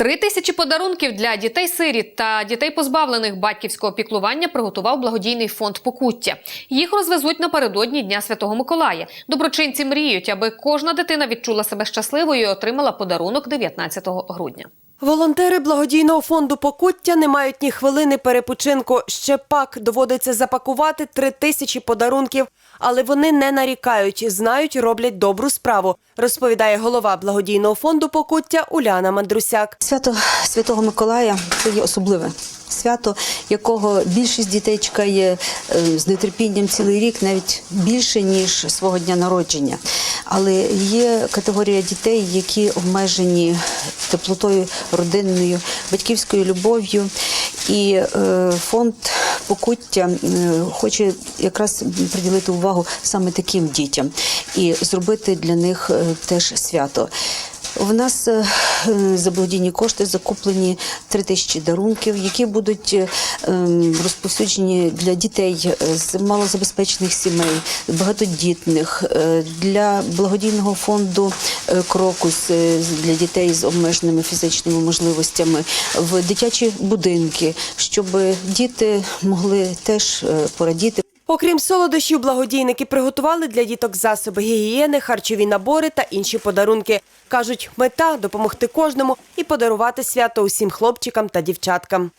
Три тисячі подарунків для дітей-сиріт та дітей, позбавлених батьківського піклування, приготував благодійний фонд Покуття. Їх розвезуть напередодні Дня Святого Миколая. Доброчинці мріють, аби кожна дитина відчула себе щасливою і отримала подарунок 19 грудня. Волонтери благодійного фонду Покуття не мають ні хвилини перепочинку. Ще пак доводиться запакувати три тисячі подарунків, але вони не нарікають, знають, роблять добру справу, розповідає голова благодійного фонду Покуття Уляна Мандрусяк. Свято Святого Миколая це є особливе свято, якого більшість дітей чекає е, з нетерпінням цілий рік, навіть більше ніж свого дня народження. Але є категорія дітей, які обмежені теплотою родинною, батьківською любов'ю. І е, фонд покуття е, хоче якраз приділити увагу саме таким дітям і зробити для них е, теж свято. У нас е, е, за благодійні кошти закуплені три тисячі дарунків, які будуть е, ем, розповсюджені для дітей з малозабезпечених сімей, багатодітних, для благодійного фонду Крокус для дітей з обмеженими фізичними можливостями, в дитячі будинки, щоб діти могли теж порадіти. Окрім солодощів, благодійники приготували для діток засоби гігієни, харчові набори та інші подарунки. Кажуть, мета допомогти кожному і подарувати свято усім хлопчикам та дівчаткам.